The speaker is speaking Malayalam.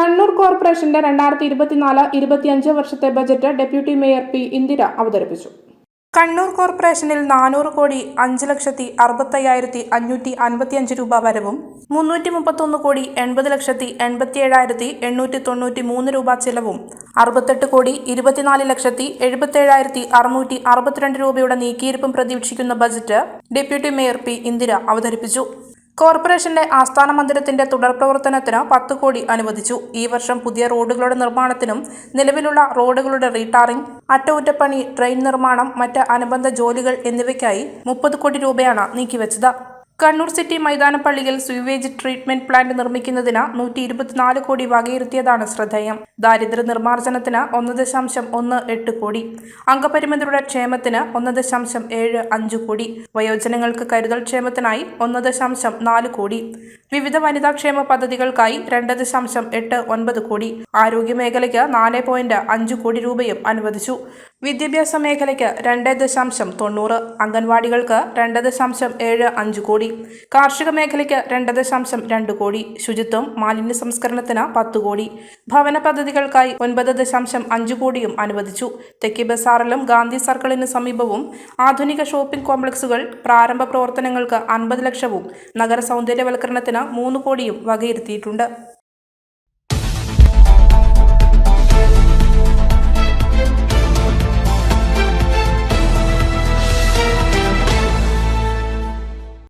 കണ്ണൂർ കോർപ്പറേഷന്റെ രണ്ടായിരത്തി ഇരുപത്തിനാല് ഇരുപത്തിയഞ്ച് വർഷത്തെ budget deputy mayor P Indira അവതരിപ്പിച്ചു. കണ്ണൂർ കോർപ്പറേഷനിൽ നാനൂറ് കോടി അഞ്ച് ലക്ഷത്തി അറുപത്തയ്യായിരത്തി അഞ്ഞൂറ്റി അൻപത്തിയഞ്ച് രൂപ വരവും മുന്നൂറ്റി മുപ്പത്തൊന്ന് കോടി എൺപത് ലക്ഷത്തി എൺപത്തിയേഴായിരത്തി എണ്ണൂറ്റി തൊണ്ണൂറ്റി മൂന്ന് രൂപ ചെലവും അറുപത്തെട്ട് കോടി ഇരുപത്തിനാല് ലക്ഷത്തി എഴുപത്തേഴായിരത്തി അറുന്നൂറ്റി അറുപത്തിരണ്ട് രൂപയുടെ നീക്കിയിരിപ്പും പ്രതീക്ഷിക്കുന്ന budget deputy mayor P Indira അവതരിപ്പിച്ചു. കോർപ്പറേഷന്റെ ആസ്ഥാന മന്ദിരത്തിന്റെ തുടർ പ്രവർത്തനത്തിന് പത്ത് കോടി അനുവദിച്ചു. ഈ വർഷം പുതിയ റോഡുകളുടെ നിർമ്മാണത്തിനും നിലവിലുള്ള റോഡുകളുടെ റീടാറിംഗ് അറ്റകുറ്റപ്പണി ട്രെയിൻ നിർമ്മാണം മറ്റ് അനുബന്ധ ജോലികൾ എന്നിവയ്ക്കായി മുപ്പത് കോടി രൂപയാണ് നീക്കിവച്ചത്. കണ്ണൂർ സിറ്റി മൈതാനപ്പള്ളിയിൽ സ്വീവേജ് ട്രീറ്റ്മെന്റ് പ്ലാന്റ് നിർമ്മിക്കുന്നതിന് നൂറ്റി ഇരുപത്തിനാല് കോടി വകയിരുത്തിയതാണ് ശ്രദ്ധേയം. ദാരിദ്ര്യ നിർമ്മാർജനത്തിന് ഒന്ന് ദശാംശം ഒന്ന് എട്ട് കോടി. അംഗപരിമിതരുടെ ക്ഷേമത്തിന് ഒന്ന് ദശാംശം ഏഴ് അഞ്ച് കോടി. വയോജനങ്ങൾക്ക് കരുതൽ ക്ഷേമത്തിനായി ഒന്ന് ദശാംശം നാല് കോടി. വിവിധ വനിതാ ക്ഷേമ പദ്ധതികൾക്കായി രണ്ട് ദശാംശം എട്ട് ഒൻപത് കോടി. ആരോഗ്യമേഖലയ്ക്ക് നാല് പോയിന്റ് അഞ്ച് കോടി രൂപയും അനുവദിച്ചു. വിദ്യാഭ്യാസ മേഖലയ്ക്ക് രണ്ട് ദശാംശം തൊണ്ണൂറ് അംഗൻവാടികൾക്ക് രണ്ട് ദശാംശം ഏഴ് അഞ്ച് കോടി കാർഷിക മേഖലയ്ക്ക് രണ്ട് ദശാംശം രണ്ട് കോടി ശുചിത്വം മാലിന്യ സംസ്കരണത്തിന് പത്ത് കോടി ഭവന പദ്ധതികൾക്കായി ഒൻപത് ദശാംശം അഞ്ച് കോടിയും അനുവദിച്ചു. തെക്കി ബസാറിലും ഗാന്ധി സർക്കിളിന് സമീപവും ആധുനിക ഷോപ്പിംഗ് കോംപ്ലക്സുകൾ പ്രാരംഭ പ്രവർത്തനങ്ങൾക്ക് അൻപത് ലക്ഷവും നഗര സൗന്ദര്യവൽക്കരണത്തിന് മൂന്ന് കോടിയും വകയിരുത്തിയിട്ടുണ്ട്.